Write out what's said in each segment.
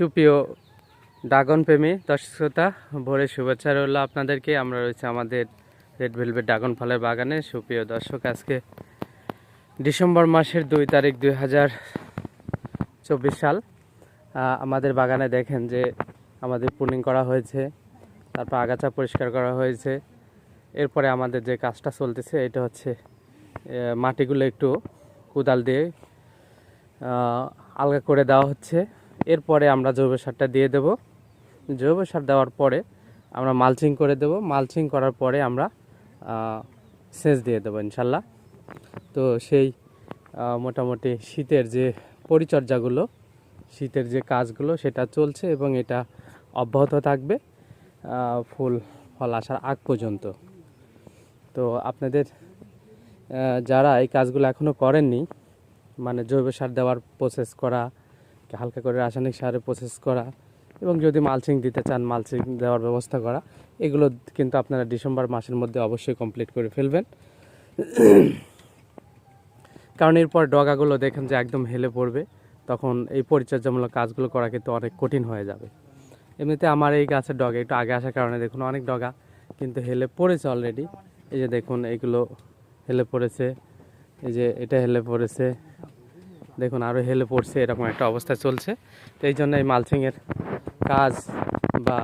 সুপ্রিয় ড্রাগন প্রেমী দর্শক শ্রোতা, ভোরের শুভেচ্ছা রইল আপনাদেরকে। আমরা রয়েছে আমাদের রেড ভেলভেট ড্রাগন ফলের বাগানে। সুপ্রিয় দর্শক, আজকে ডিসেম্বর মাসের দুই তারিখ দুই হাজার চব্বিশ সাল। আমাদের বাগানে দেখেন যে আমাদের পুনিং করা হয়েছে, তারপর আগাছা পরিষ্কার করা হয়েছে। এরপরে আমাদের যে কাজটা চলতেছে, এটা হচ্ছে মাটিগুলো একটু কোদাল দিয়ে আলগা করে দেওয়া হচ্ছে। এরপরে আমরা জৈব সারটা দিয়ে দেব। জৈব সার দেওয়ার পরে আমরা মালচিং করে দেব। মালচিং করার পরে আমরা সেচ দিয়ে দেবো ইনশাল্লাহ। তো সেই মোটামুটি শীতের যে পরিচর্যাগুলো, শীতের যে কাজগুলো সেটা চলছে এবং এটা অব্যাহত থাকবে ফুল, ফল আসার আগ পর্যন্ত। তো আপনাদের যারা এই কাজগুলো এখনও করেননি মানে জৈব সার দেওয়ার প্রসেস করা হালকা করে রাসায়নিক সারে প্রসেস করা এবং যদি মালচিং দিতে চান মালচিং দেওয়ার ব্যবস্থা করা, এগুলো কিন্তু আপনারা ডিসেম্বর মাসের মধ্যে অবশ্যই কমপ্লিট করে ফেলবেন। কারণ এরপর ডগাগুলো দেখেন যে একদম হেলে পড়বে, তখন এই পরিচর্যামূলক কাজগুলো করা কিন্তু অনেক কঠিন হয়ে যাবে। এমনিতে আমার এই গাছের ডগা একটু আগে আসার কারণে দেখুন অনেক ডগা কিন্তু হেলে পড়েছে অলরেডি এই যে দেখুন এইগুলো হেলে পড়েছে, এই যে এটা হেলে পড়েছে। দেখুন আরও হেলে পড়ছে, এরকম একটা অবস্থা চলছে। তো এই জন্য এই মালচিংয়ের কাজ বা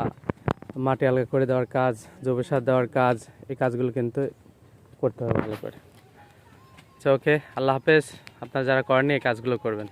মাটি আলগা করে দেওয়ার কাজ, জৈব সার দেওয়ার কাজ, এই কাজগুলো কিন্তু করতে হবে ভালো করে। আচ্ছা ওকে, আল্লাহ হাফেজ। আপনারা যারা করেনি এই কাজগুলো করবেন।